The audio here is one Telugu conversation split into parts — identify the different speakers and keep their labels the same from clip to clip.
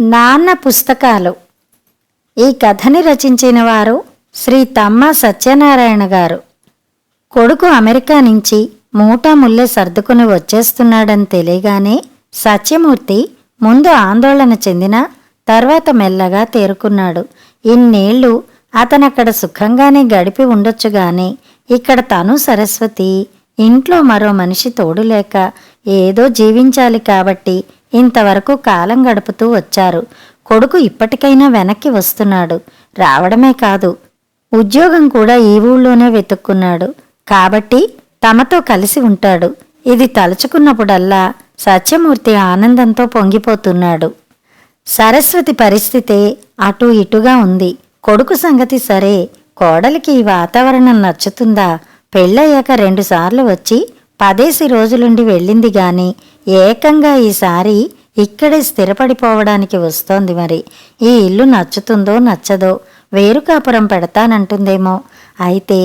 Speaker 1: నాన్న పుస్తకాలు. ఈ కథని రచించిన వారు శ్రీ తమ్మ సత్యనారాయణ గారు. కొడుకు అమెరికా నుంచి మూటా ముల్లె సర్దుకుని వచ్చేస్తున్నాడని తెలియగానే సత్యమూర్తి ముందు ఆందోళన చెందిన తర్వాత మెల్లగా తేరుకున్నాడు. ఇన్నేళ్ళు అతనక్కడ సుఖంగానే గడిపి ఉండొచ్చుగాని ఇక్కడ తను సరస్వతి ఇంట్లో మరో మనిషి తోడు లేక ఏదో జీవించాలి కాబట్టి ఇంతవరకు కాలం గడుపుతూ వచ్చారు. కొడుకు ఇప్పటికైనా వెనక్కి వస్తున్నాడు. రావడమే కాదు ఉద్యోగం కూడా ఈ ఊళ్ళోనే వెతుక్కున్నాడు. కాబట్టి తమతో కలిసి ఉంటాడు. ఇది తలుచుకున్నప్పుడల్లా సత్యమూర్తి ఆనందంతో పొంగిపోతున్నాడు. సరస్వతి పరిస్థితే అటు ఇటుగా ఉంది. కొడుకు సంగతి సరే. కోడలికి ఈ వాతావరణం నచ్చుతుందా? పెళ్ళయ్యాక రెండుసార్లు వచ్చి పదేసి రోజులుండి వెళ్ళింది గాని ఏకంగా ఈసారి ఇక్కడే స్థిరపడిపోవడానికి వస్తోంది మరి. ఈ ఇల్లు నచ్చుతుందో నచ్చదో వేరు కాపురం పెడతానంటుందేమో. అయితే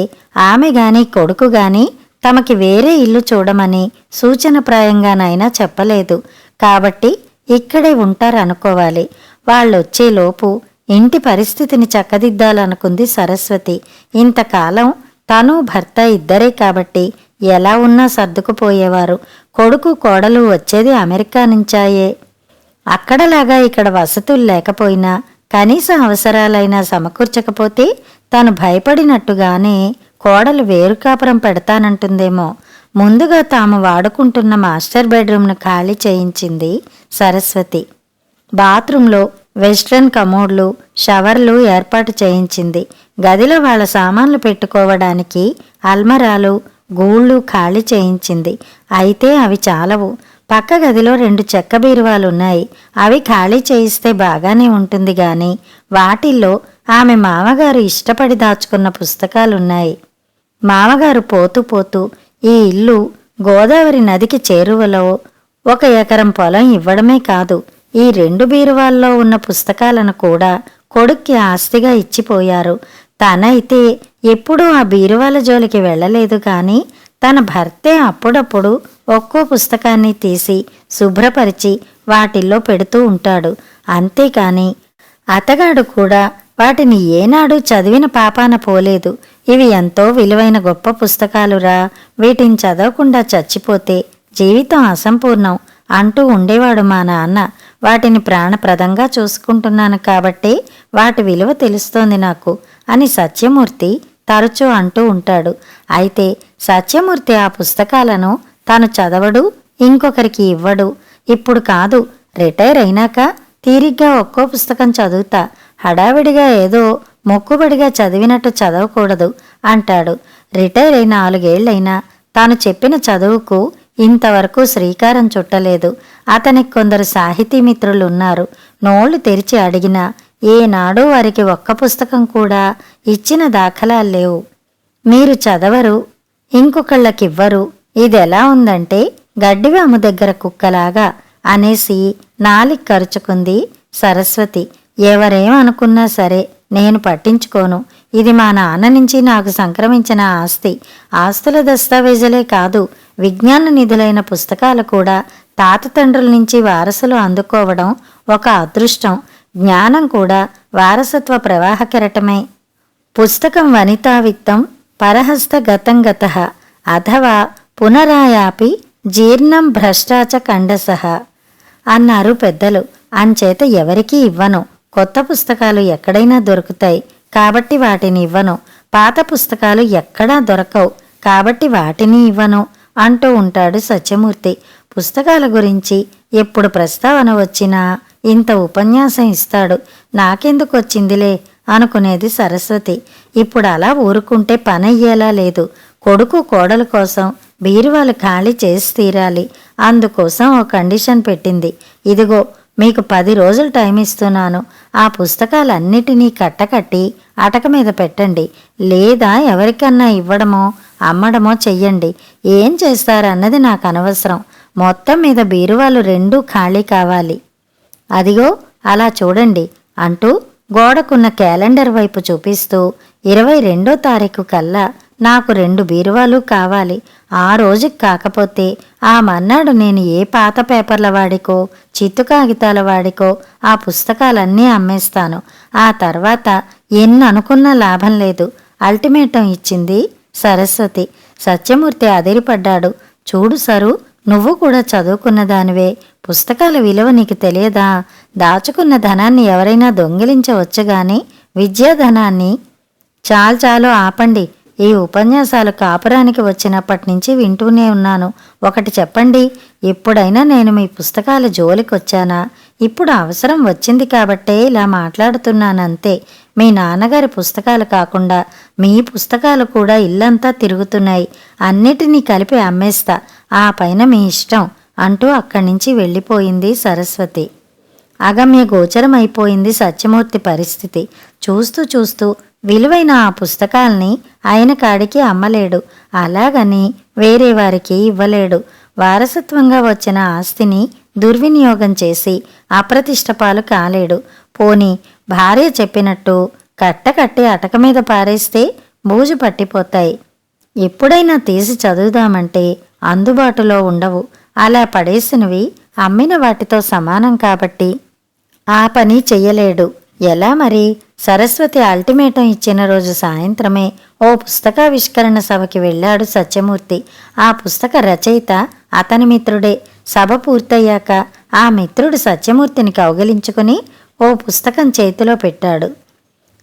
Speaker 1: ఆమె గాని కొడుకు గాని తమకి వేరే ఇల్లు చూడమని సూచనప్రాయంగానైనా చెప్పలేదు. కాబట్టి ఇక్కడే ఉంటారనుకోవాలి. వాళ్ళొచ్చేలోపు ఇంటి పరిస్థితిని చక్కదిద్దాలనుకుంది సరస్వతి. ఇంతకాలం తను భర్త ఇద్దరే కాబట్టి ఎలా ఉన్నా సర్దుకుపోయేవారు. కొడుకు కోడలు వచ్చేది అమెరికా నుంచాయే. అక్కడలాగా ఇక్కడ వసతులు లేకపోయినా కనీస అవసరాలైనా సమకూర్చకపోతే తను భయపడినట్టుగానే కోడలు వేరుకాపురం పెడతానంటుందేమో. ముందుగా తాము వాడుకుంటున్న మాస్టర్ బెడ్రూమ్ను ఖాళీ చేయించింది సరస్వతి. బాత్రూంలో వెస్ట్రన్ కమోడ్లు షవర్లు ఏర్పాటు చేయించింది. గదిలో వాళ్ళ సామాన్లు పెట్టుకోవడానికి అల్మరాలు గూళ్ళు ఖాళీ చేయించింది. అయితే అవి చాలవు. పక్క గదిలో రెండు చెక్క బీరువాలున్నాయి. అవి ఖాళీ చేయిస్తే బాగానే ఉంటుంది గాని వాటిల్లో ఆమె మామగారు ఇష్టపడి దాచుకున్న పుస్తకాలున్నాయి. మామగారు పోతూ పోతూ ఈ ఇల్లు గోదావరి నదికి చేరువలో ఒక ఎకరం పొలం ఇవ్వడమే కాదు ఈ రెండు బీరువాల్లో ఉన్న పుస్తకాలను కూడా కొడుక్కి ఆస్తిగా ఇచ్చిపోయారు. తనైతే ఎప్పుడూ ఆ బీరువాల జోలికి వెళ్ళలేదు కానీ తన భర్తే అప్పుడప్పుడు ఒక్కో పుస్తకాన్ని తీసి శుభ్రపరిచి వాటిల్లో పెడుతూ ఉంటాడు. అంతేకాని అతగాడు కూడా వాటిని ఏనాడు చదివిన పాపాన పోలేదు. ఇవి ఎంతో విలువైన గొప్ప పుస్తకాలురా. వీటిని చదవకుండా చచ్చిపోతే జీవితం అసంపూర్ణం అంటూ ఉండేవాడు మా నాన్న. వాటిని ప్రాణప్రదంగా చూసుకుంటున్నాను కాబట్టి వాటి విలువ తెలుస్తోంది నాకు. అని సత్యమూర్తి తరచూ అంటూ ఉంటాడు. అయితే సత్యమూర్తి ఆ పుస్తకాలను తాను చదవడు ఇంకొకరికి ఇవ్వడు. ఇప్పుడు కాదు రిటైర్ అయినాక తీరిగ్గా ఒక్కో పుస్తకం చదువుతా హడావిడిగా ఏదో మొక్కుబడిగా చదివినట్టు చదవకూడదు అంటాడు. రిటైర్ అయిన నాలుగేళ్ళైనా తాను చెప్పిన చదువుకు ఇంతవరకు శ్రీకారం చుట్టలేదు. అతనికి కొందరు సాహితీ మిత్రులున్నారు. నోళ్ళు తెరిచి అడిగినా ఏనాడూ వారికి ఒక్క పుస్తకం కూడా ఇచ్చిన దాఖలాలు లేవు. మీరు చదవరు ఇంకొకళ్ళకివ్వరు ఇదెలా ఉందంటే గడ్డివాము దగ్గర కుక్కలాగా అనేసి నాలిక్ కరుచుకుంది సరస్వతి. ఎవరేమనుకున్నా సరే నేను పట్టించుకోను. ఇది మా నాన్న నుంచి నాకు సంక్రమించిన ఆస్తి. ఆస్తుల దస్తావేజులే కాదు విజ్ఞాన నిధులైన పుస్తకాలు కూడా తాత తండ్రుల నుంచి వారసులు అందుకోవడం ఒక అదృష్టం. జ్ఞానం కూడా వారసత్వ ప్రవాహ కెరటమే. పుస్తకం వనితావిత్తం పరహస్త గతంగత అథవా పునరాయాపి జీర్ణం భ్రష్టాచ కండసహ అన్నారు పెద్దలు. అంచేత ఎవరికీ ఇవ్వను. కొత్త పుస్తకాలు ఎక్కడైనా దొరుకుతాయి. కాబట్టి వాటిని ఇవ్వను. పాత పుస్తకాలు ఎక్కడా దొరకవు. కాబట్టి వాటిని ఇవ్వను అంటూ ఉంటాడు సత్యమూర్తి. పుస్తకాల గురించి ఎప్పుడు ప్రస్తావన వచ్చినా ఇంత ఉపన్యాసం ఇస్తాడు. నాకెందుకు వచ్చిందిలే? అనుకునేది సరస్వతి. ఇప్పుడు అలా ఊరుకుంటే పనయ్యేలా లేదు. కొడుకు కోడల కోసం బీరువాలు ఖాళీ చేసి తీరాలి. అందుకోసం ఓ కండిషన్ పెట్టింది. ఇదిగో మీకు పది రోజులు టైం ఇస్తున్నాను. ఆ పుస్తకాలన్నిటినీ కట్టకట్టి అటక మీద పెట్టండి. లేదా ఎవరికన్నా ఇవ్వడమో అమ్మడమో చెయ్యండి. ఏం చేస్తారన్నది నాకు అనవసరం మొత్తం మీద బీరువాలు రెండూ ఖాళీ కావాలి. అదిగో అలా చూడండి అంటూ గోడకున్న క్యాలెండర్ వైపు చూపిస్తూ ఇరవై రెండో తారీఖు కల్లా నాకు రెండు బీరువాలు కావాలి. ఆ రోజుకి కాకపోతే ఆ మన్నాడు నేను ఏ పాత పేపర్ల వాడికో చిత్తు కాగితాల వాడికో ఆ పుస్తకాలన్నీ అమ్మేస్తాను. ఆ తర్వాత ఎన్ని లాభం లేదు. అల్టిమేటం ఇచ్చింది సరస్వతి. సత్యమూర్తి అదిరిపడ్డాడు. చూడు సరు నువ్వు కూడా చదువుకున్న దానివే. పుస్తకాల విలువ నీకు తెలియదా? దాచుకున్న ధనాన్ని ఎవరైనా దొంగిలించవచ్చు గాని విద్యాధనాన్ని చాలు చాలు ఆపండి. ఈ ఉపన్యాసాలు కాపురానికి వచ్చినప్పటి నుంచి వింటూనే ఉన్నాను. ఒకటి చెప్పండి ఎప్పుడైనా నేను మీ పుస్తకాల జోలికొచ్చానా? ఇప్పుడు అవసరం వచ్చింది కాబట్టే ఇలా మాట్లాడుతున్నానంతే. మీ నాన్నగారి పుస్తకాలు కాకుండా మీ పుస్తకాలు కూడా ఇల్లంతా తిరుగుతున్నాయి. అన్నిటినీ కలిపి అమ్మేస్తా. ఆ పైన మీ ఇష్టం అంటూ అక్కడి నుంచి వెళ్ళిపోయింది సరస్వతి. అగమ్య గోచరమైపోయింది సత్యమూర్తి పరిస్థితి. చూస్తూ చూస్తూ విలువైన ఆ పుస్తకాల్ని ఆయన కాడికి అమ్మలేడు. అలాగని వేరే వారికి ఇవ్వలేడు. వారసత్వంగా వచ్చిన ఆస్తిని దుర్వినియోగం చేసి అప్రతిష్టపాలు కాలేడు. పోని భార్య చెప్పినట్టు కట్టకట్టి అటక మీద పారేస్తే బూజు పట్టిపోతాయి. ఎప్పుడైనా తీసి చదువుదామంటే అందుబాటులో ఉండవు. అలా పడేసినవి అమ్మిన వాటితో సమానం కాబట్టి ఆ పని చెయ్యలేడు. ఎలా మరి? సరస్వతి అల్టిమేటం ఇచ్చిన రోజు సాయంత్రమే ఓ పుస్తకావిష్కరణ సభకి వెళ్ళాడు సత్యమూర్తి. ఆ పుస్తక రచయిత అతని మిత్రుడే. సభ పూర్తయ్యాక ఆ మిత్రుడు సత్యమూర్తిని కౌగిలించుకుని ఓ పుస్తకం చేతిలో పెట్టాడు.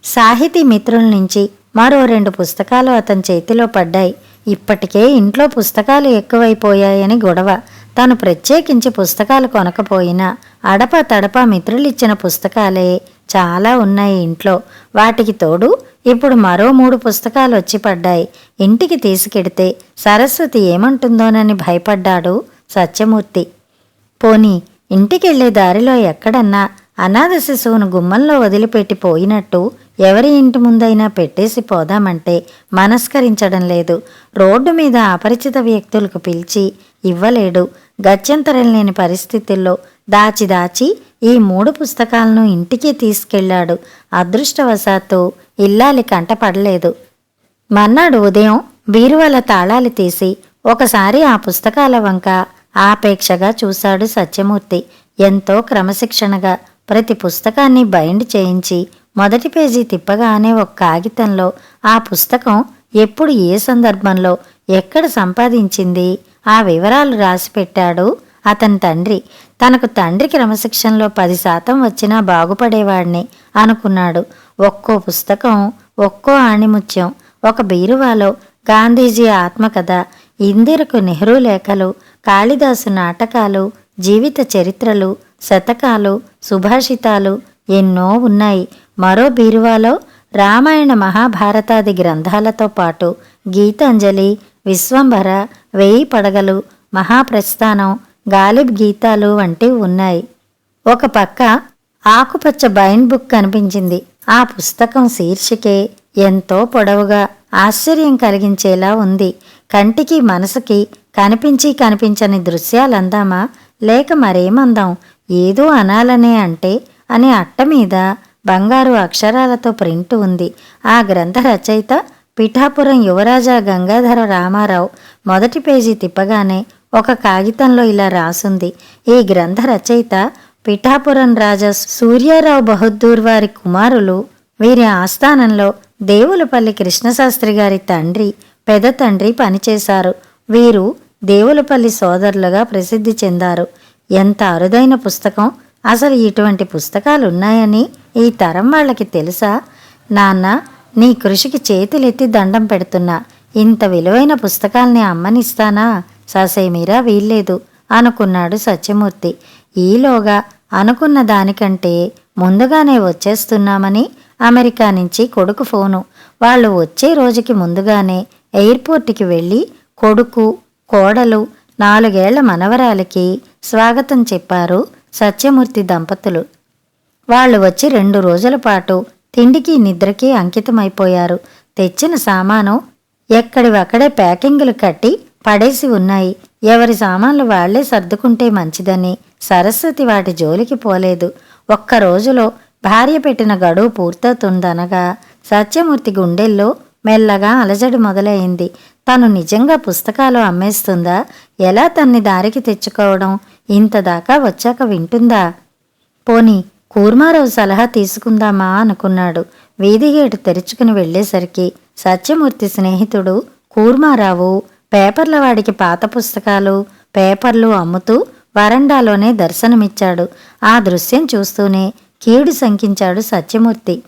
Speaker 1: సాహితీ మిత్రుల నుంచి మరో రెండు పుస్తకాలు అతని చేతిలో పడ్డాయి. ఇప్పటికే ఇంట్లో పుస్తకాలు ఎక్కువైపోయాయని గొడవ. తను ప్రత్యేకించి పుస్తకాలు కొనకపోయినా అడప తడప మిత్రులిచ్చిన పుస్తకాలే చాలా ఉన్నాయి ఇంట్లో. వాటికి తోడు ఇప్పుడు మరో మూడు పుస్తకాలు వచ్చి పడ్డాయి. ఇంటికి తీసుకెడితే సరస్వతి ఏమంటుందోనని భయపడ్డాడు సత్యమూర్తి. పోనీ ఇంటికెళ్ళే దారిలో ఎక్కడన్నా అనాథ శిశువును గుమ్మంలో వదిలిపెట్టి పోయినట్టు ఎవరి ఇంటి ముందైనా పెట్టేసి పోదామంటే మనస్కరించడం లేదు. రోడ్డు మీద అపరిచిత వ్యక్తులకు పిలిచి ఇవ్వలేడు. గత్యంతరం లేని పరిస్థితుల్లో దాచి దాచి ఈ మూడు పుస్తకాలను ఇంటికి తీసుకెళ్ళాడు. అదృష్టవశాత్తు ఇల్లాలి కంటపడలేదు మన్నాడు ఉదయం బీరువాల తాళాలు తీసి ఒకసారి ఆ పుస్తకాల వంక ఆపేక్షగా చూశాడు సత్యమూర్తి. ఎంతో క్రమశిక్షణగా ప్రతి పుస్తకాన్ని బైండ్ చేయించి మొదటి పేజీ తిప్పగానే ఒక కాగితంలో ఆ పుస్తకం ఎప్పుడు ఏ సందర్భంలో ఎక్కడ సంపాదించింది ఆ వివరాలు రాసిపెట్టాడు అతని తండ్రి తనకు తండ్రి క్రమశిక్షణలో పది శాతం వచ్చినా బాగుపడేవాడిని అనుకున్నాడు. ఒక్కో పుస్తకం ఒక్కో ఆణిముత్యం ఒక బీరువాలో గాంధీజీ ఆత్మకథ ఇందిరకు నెహ్రూ లేఖలు కాళిదాసు నాటకాలు జీవిత చరిత్రలు శతకాలు సుభాషితాలు ఎన్నో ఉన్నాయి. మరో బీరువాలో రామాయణ మహాభారతాది గ్రంథాలతో పాటు గీతాంజలి విశ్వంభర వేయి పడగలు మహాప్రస్థానం గాలిబ్ గీతాలు వంటివి ఉన్నాయి. ఒక పక్క ఆకుపచ్చ బైన్ బుక్ కనిపించింది. ఆ పుస్తకం శీర్షికే ఎంతో పొడవుగా ఆశ్చర్యం కలిగించేలా ఉంది. కంటికి మనసుకి కనిపించి కనిపించని దృశ్యాలందామా? లేక మరేమందాం? ఏదో అనాలనే అంటే అని అట్ట మీద బంగారు అక్షరాలతో ప్రింట్ ఉంది. ఆ గ్రంథ రచయిత పిఠాపురం యువరాజా గంగాధర రామారావు మొదటి పేజీ తిప్పగానే ఒక కాగితంలో ఇలా రాసుంది. ఈ గ్రంథ రచయిత పిఠాపురం రాజా సూర్యారావు బహద్దూర్ వారి కుమారులు వీరి ఆస్థానంలో దేవులపల్లి కృష్ణశాస్త్రి గారి తండ్రి పెద తండ్రి పనిచేశారు. వీరు దేవులపల్లి సోదరులుగా ప్రసిద్ధి చెందారు. ఎంత అరుదైన పుస్తకం! అసలు ఇటువంటి పుస్తకాలు ఉన్నాయని ఈ తరం వాళ్ళకి తెలుసా? నాన్న నీ కృషికి చేతులెత్తి దండం పెడుతున్నా. ఇంత విలువైన పుస్తకాల్ని అమ్మనిస్తానా? ససేమీరా వీల్లేదు అనుకున్నాడు సత్యమూర్తి. ఈలోగా అనుకున్న దానికంటే ముందుగానే వచ్చేస్తున్నామని అమెరికా నుంచి కొడుకు ఫోను. వాళ్ళు వచ్చే రోజుకి ముందుగానే ఎయిర్పోర్ట్కి వెళ్ళి కొడుకు కోడలు నాలుగేళ్ళ మనవరాలికి స్వాగతం చెప్పారు సత్యమూర్తి దంపతులు. వాళ్ళు వచ్చి రెండు రోజుల పాటు తిండికి నిద్రకి అంకితమైపోయారు. తెచ్చిన సామాను ఎక్కడివక్కడే ప్యాకింగులు కట్టి పడేసి ఉన్నాయి. ఎవరి సామాన్లు వాళ్ళే సర్దుకుంటే మంచిదని. సరస్వతి వాటి జోలికి పోలేదు. ఒక్క రోజులో భార్య పెట్టిన గడువు పూర్తవుతుందనగా సత్యమూర్తి గుండెల్లో మెల్లగా అలజడి మొదలైంది. తను నిజంగా పుస్తకాలు అమ్మేస్తుందా? ఎలా తన్ని దారికి తెచ్చుకోవడం? ఇంత దాకా వచ్చాక వింటుందా? పోని కూర్మారావు సలహా తీసుకుందామా అనుకున్నాడు. వీధిగేటు తెరుచుకుని వెళ్ళేసరికి సత్యమూర్తి స్నేహితుడు కూర్మారావు పేపర్ల వాడికి పాత పుస్తకాలు పేపర్లు అమ్ముతూ వరండాలోనే దర్శనమిచ్చాడు. ఆ దృశ్యం చూస్తూనే కీడు శంకించాడు సత్యమూర్తి.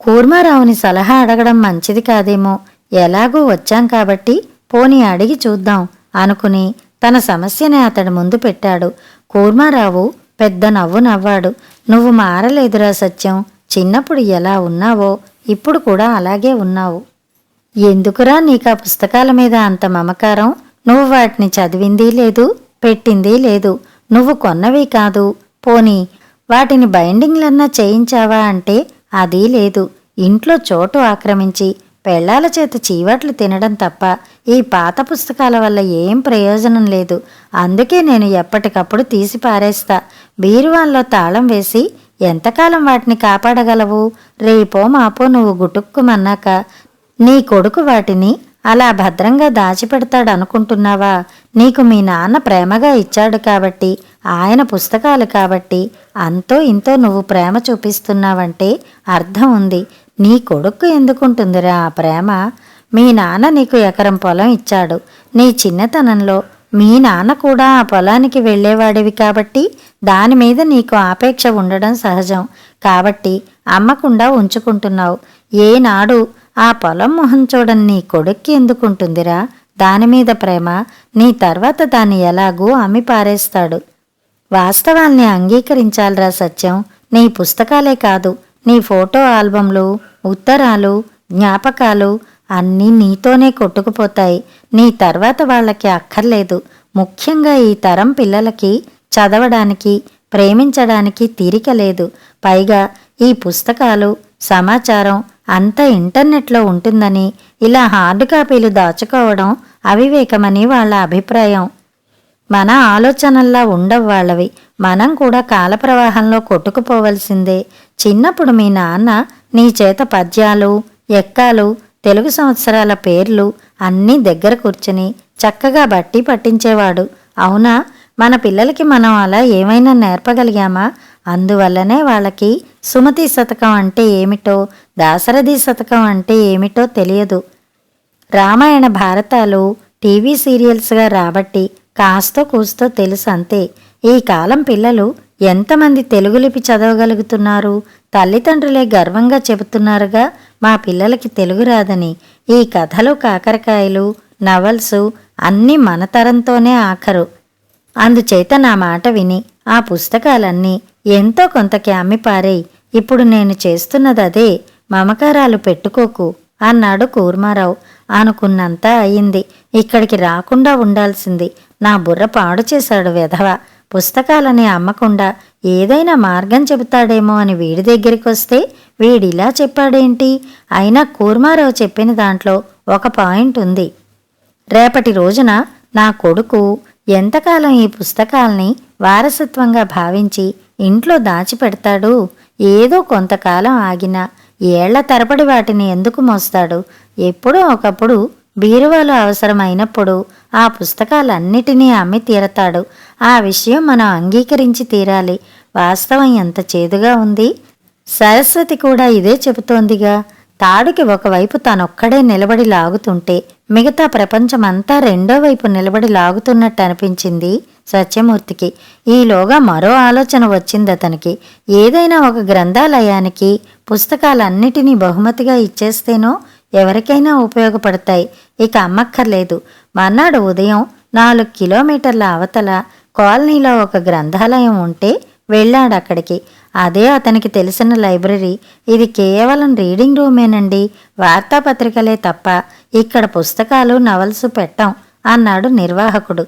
Speaker 1: కూర్మారావుని సలహా అడగడం మంచిది కాదేమో ఎలాగూ వచ్చాం కాబట్టి పోనీ అడిగి చూద్దాం అనుకుని తన సమస్యని అతడి ముందు పెట్టాడు. కూర్మారావు పెద్ద నవ్వు నవ్వాడు. నువ్వు మారలేదురా సత్యం చిన్నప్పుడు ఎలా ఉన్నావో ఇప్పుడు కూడా అలాగే ఉన్నావు. ఎందుకురా నీకు ఆ పుస్తకాల మీద అంత మమకారం? నువ్వు వాటిని చదివింది లేదు పెట్టింది లేదు. నువ్వు కొన్నవి కాదు. పోనీ వాటిని బైండింగ్లన్నా చేయించావా అంటే అది లేదు. ఇంట్లో చోటు ఆక్రమించి పెళ్ళాల చేత చీవట్లు తినడం తప్ప ఈ పాత పుస్తకాల వల్ల ఏం ప్రయోజనం లేదు. అందుకే నేను ఎప్పటికప్పుడు తీసి పారేస్తా. బీరువాల్లో తాళం వేసి ఎంతకాలం వాటిని కాపాడగలవు? రేపో మాపో నువ్వు గుటుక్కుమన్నాక నీ కొడుకు వాటిని అలా భద్రంగా దాచిపెడతాడు అనుకుంటున్నావా నీకు మీ నాన్న ప్రేమగా ఇచ్చాడు కాబట్టి ఆయన పుస్తకాలు కాబట్టి అంతో ఇంతో నువ్వు ప్రేమ చూపిస్తున్నావంటే అర్థం ఉంది. నీ కొడుకు ఎందుకుంటుందిరా ఆ ప్రేమ? మీ నాన్న నీకు ఎకరం పొలం ఇచ్చాడు. నీ చిన్నతనంలో మీ నాన్న కూడా ఆ పొలానికి వెళ్ళేవాడివి కాబట్టి దాని మీద నీకు ఆపేక్ష ఉండడం సహజం. కాబట్టి అమ్మకుండా ఉంచుకుంటున్నావు. ఏనాడు ఆ పొలం మొహం చూడని నీ కొడుక్కి ఎందుకుంటుందిరా? దాని మీద ప్రేమ. నీ తర్వాత దాన్ని ఎలాగూ అమ్మి పారేస్తాడు. వాస్తవాల్ని అంగీకరించాలిరా సత్యం. నీ పుస్తకాలే కాదు నీ ఫోటో ఆల్బంలు ఉత్తరాలు జ్ఞాపకాలు అన్నీ నీతోనే కొట్టుకుపోతాయి. నీ తర్వాత వాళ్ళకి అక్కర్లేదు. ముఖ్యంగా ఈ తరం పిల్లలకి చదవడానికి ప్రేమించడానికి తీరిక లేదు. పైగా ఈ పుస్తకాలు సమాచారం అంతా ఇంటర్నెట్లో ఉంటుందని ఇలా హార్డ్ కాపీలు దాచుకోవడం అవివేకమని వాళ్ళ అభిప్రాయం. మన ఆలోచనల్లా ఉండవు వాళ్ళవి మనం కూడా కాలప్రవాహంలో కొట్టుకుపోవలసిందే. చిన్నప్పుడు మీ నాన్న నీ చేత పద్యాలు ఎక్కాలు తెలుగు సంవత్సరాల పేర్లు అన్నీ దగ్గర కూర్చుని చక్కగా బట్టి పట్టించేవాడు. అవునా? మన పిల్లలకి మనం అలా ఏమైనా నేర్పగలిగామా? అందువల్లనే వాళ్ళకి సుమతి శతకం అంటే ఏమిటో దాశరథి శతకం అంటే ఏమిటో తెలియదు. రామాయణ భారతాలు టీవీ సీరియల్స్గా రాబట్టి కాస్తో కూస్తో తెలుసు అంతే ఈ కాలం పిల్లలు ఎంతమంది తెలుగు లిపి చదవగలుగుతున్నారు? తల్లిదండ్రులే గర్వంగా చెబుతున్నారుగా మా పిల్లలకి తెలుగు రాదని. ఈ కథలు కాకరకాయలు నవల్సు అన్నీ మన తరంతోనే ఆఖరు. అందుచేత నా మాట విని ఆ పుస్తకాలన్నీ ఎంతో కొంతకి అమ్మిపారేయ్. ఇప్పుడు నేను చేస్తున్నది అదే మమకారాలు పెట్టుకోకు అన్నాడు కూర్మారావు. అనుకున్నంత అయింది ఇక్కడికి రాకుండా ఉండాల్సింది. నా బుర్ర పాడు చేశాడు వెధవ. పుస్తకాలని అమ్మకుండా ఏదైనా మార్గం చెబుతాడేమో అని వీడి దగ్గరికి వస్తే వీడిలా చెప్పాడేంటి? అయినా కూర్మారావు చెప్పిన దాంట్లో ఒక పాయింట్ ఉంది. రేపటి రోజున నా కొడుకు ఎంతకాలం ఈ పుస్తకాల్ని వారసత్వంగా భావించి ఇంట్లో దాచిపెడతాడు? ఏదో కొంతకాలం ఆగినా ఏళ్ళ తరబడి వాటిని ఎందుకు మోస్తాడు? ఎప్పుడో ఒకప్పుడు బీరువాలో అవసరమైనప్పుడు ఆ పుస్తకాలన్నిటినీ అమ్మి తీరతాడు. ఆ విషయం మనం అంగీకరించి తీరాలి. వాస్తవం ఎంత చేదుగా ఉంది? సరస్వతి కూడా ఇదే చెబుతోందిగా. తాడుకి ఒకవైపు తనొక్కడే నిలబడి లాగుతుంటే మిగతా ప్రపంచమంతా రెండో వైపు నిలబడి లాగుతున్నట్టు అనిపించింది సత్యమూర్తికి. ఈలోగా మరో ఆలోచన వచ్చింది అతనికి. ఏదైనా ఒక గ్రంథాలయానికి పుస్తకాలన్నిటినీ బహుమతిగా ఇచ్చేస్తేనో ఎవరికైనా ఉపయోగపడతాయి. ఇక అమ్మక్కర్లేదు. మర్నాడు ఉదయం నాలుగు కిలోమీటర్ల అవతల కాలనీలో ఒక గ్రంథాలయం ఉంటే వెళ్ళాడు అక్కడికి. అదే అతనికి తెలిసిన లైబ్రరీ. ఇది కేవలం రీడింగ్ రూమేనండి. వార్తాపత్రికలే తప్ప ఇక్కడ పుస్తకాలు నవల్స్ పెట్టాం అన్నాడు నిర్వాహకుడు.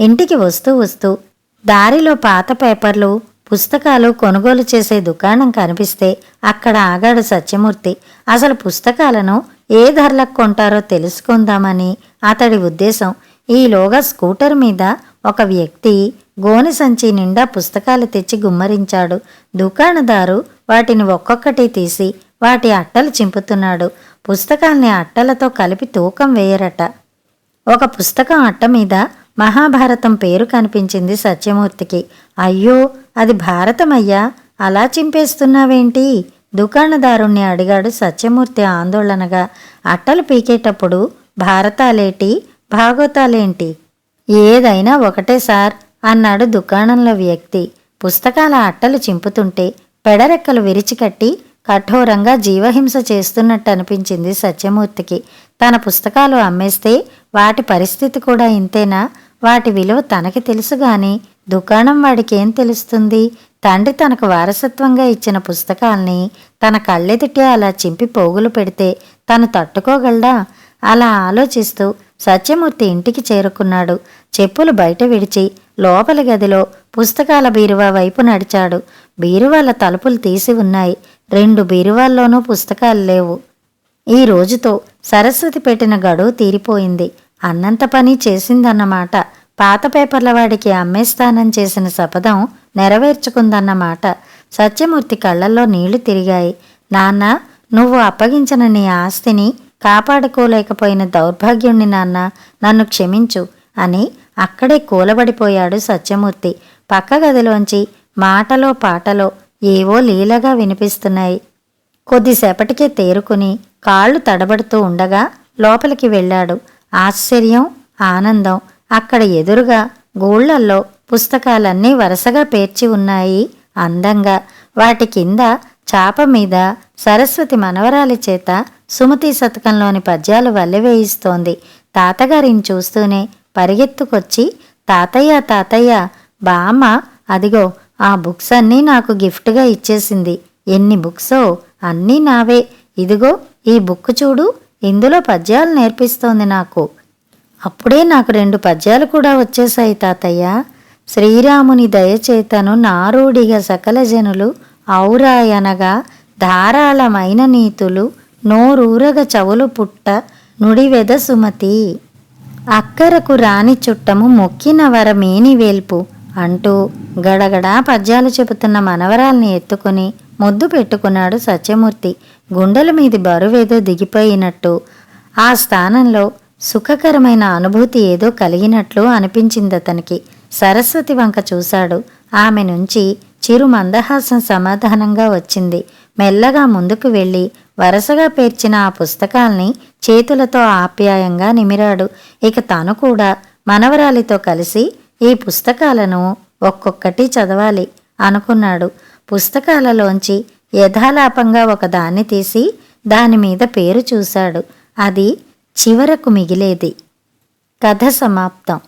Speaker 1: ఇంటికి వస్తూ వస్తూ దారిలో పాత పేపర్లు పుస్తకాలు కొనుగోలు చేసే దుకాణం కనిపిస్తే అక్కడ ఆగాడు సత్యమూర్తి. అసలు పుస్తకాలను ఏ ధరలకు కొంటారో తెలుసుకుందామని అతడి ఉద్దేశం. ఈలోగా స్కూటర్ మీద ఒక వ్యక్తి గోని సంచి నిండా పుస్తకాలు తెచ్చి గుమ్మరించాడు. దుకాణదారు వాటిని ఒక్కొక్కటి తీసి వాటి అట్టలు చింపుతున్నాడు. పుస్తకాల్ని అట్టలతో కలిపి తూకం వేయరట. ఒక పుస్తకం అట్ట మీద మహాభారతం పేరు కనిపించింది సత్యమూర్తికి. అయ్యో అది భారతమయ్యా అలా చింపేస్తున్నావేంటి? దుకాణదారుణ్ణి అడిగాడు సత్యమూర్తి ఆందోళనగా. అట్టలు పీకేటప్పుడు భారతాలేటి భాగవతాలేంటి ఏదైనా ఒకటే సార్ అన్నాడు దుకాణంలో వ్యక్తి. పుస్తకాల అట్టలు చింపుతుంటే పెడరెక్కలు విరిచికట్టి కఠోరంగా జీవహింస చేస్తున్నట్టు అనిపించింది సత్యమూర్తికి. తన పుస్తకాలు అమ్మేస్తే వాటి పరిస్థితి కూడా ఇంతేనా? వాటి విలువ తనకి తెలుసు గాని దుకాణం వాడికి ఏం తెలుస్తుంది? తండ్రి తనకు వారసత్వంగా ఇచ్చిన పుస్తకాల్ని తన కళ్ళెదుటే అలా చింపి పోగులు పెడితే తను తట్టుకోగలడా? అలా ఆలోచిస్తూ సత్యమూర్తి ఇంటికి చేరుకున్నాడు. చెప్పులు బయట విడిచి లోపలి గదిలో పుస్తకాల బీరువా వైపు నడిచాడు. బీరువాల తలుపులు తీసి ఉన్నాయి. రెండు బీరువాల్లోనూ పుస్తకాలు లేవు. ఈ రోజుతో సరస్వతి పెట్టిన గడువు తీరిపోయింది. అన్నంత పని చేసిందన్నమాట. పాత పేపర్ల వాడికి అమ్మేస్తానని చేసిన శపథం నెరవేర్చుకుందన్నమాట. సత్యమూర్తి కళ్ళల్లో నీళ్ళు తిరిగాయి. నాన్న నువ్వు అప్పగించిన నీ ఆస్తిని కాపాడుకోలేకపోయిన దౌర్భాగ్యుణ్ణి నాన్న నన్ను క్షమించు అని అక్కడే కూలబడిపోయాడు సత్యమూర్తి. పక్క గదిలోంచి మాటలో పాటలో ఏవో లీలగా వినిపిస్తున్నాయి. కొద్దిసేపటికే తేరుకుని కాళ్ళు తడబడుతూ ఉండగా లోపలికి వెళ్ళాడు. ఆశ్చర్యం ఆనందం. అక్కడ ఎదురుగా గూళ్ళల్లో పుస్తకాలన్నీ వరుసగా పేర్చి ఉన్నాయి అందంగా. వాటి కింద చాప మీద సరస్వతి మనవరాలి చేత సుమతి శతకంలోని పద్యాలు వల్లెవేయిస్తోంది తాతగారిని చూస్తూనే పరిగెత్తుకొచ్చి తాతయ్య తాతయ్య బామ్మ అదిగో ఆ బుక్స్ అన్నీ నాకు గిఫ్ట్గా ఇచ్చేసింది. ఎన్ని బుక్సో అన్నీ నావే. ఇదిగో ఈ బుక్ చూడు ఇందులో పద్యాలు నేర్పిస్తోంది నాకు. అప్పుడే నాకు రెండు పద్యాలు కూడా వచ్చేశాయి తాతయ్య. శ్రీరాముని దయచేతను నారూడిగా సకల జనులు ఔరాయనగా ధారాళమైన నీతులు నోరూరగ చవులు పుట్ట నుడివెద సుమతి. అక్కరకు రాని చుట్టము మొక్కిన వరమేని వేల్పు అంటూ గడగడా పద్యాలు చెబుతున్న మనవరాల్ని ఎత్తుకుని ముద్దు పెట్టుకున్నాడు సత్యమూర్తి. గుండెల మీది బరువేదో దిగిపోయినట్టు. ఆ స్థానంలో సుఖకరమైన అనుభూతి ఏదో కలిగినట్లు అనిపించింది అతనికి. సరస్వతి వంక చూశాడు. ఆమె నుంచి చిరు మందహాసం సమాధానంగా వచ్చింది. మెల్లగా ముందుకు వెళ్ళి వరుసగా పేర్చిన ఆ పుస్తకాల్ని చేతులతో ఆప్యాయంగా నిమిరాడు. ఇక తను కూడా మనవరాలితో కలిసి ఈ పుస్తకాలను ఒక్కొక్కటి చదవాలి అనుకున్నాడు. పుస్తకాలలోంచి యథాలాపంగా ఒక దాన్ని తీసి దాని మీద పేరు చూశాడు. అది చివరకు మిగిలేది. కథ సమాప్తం.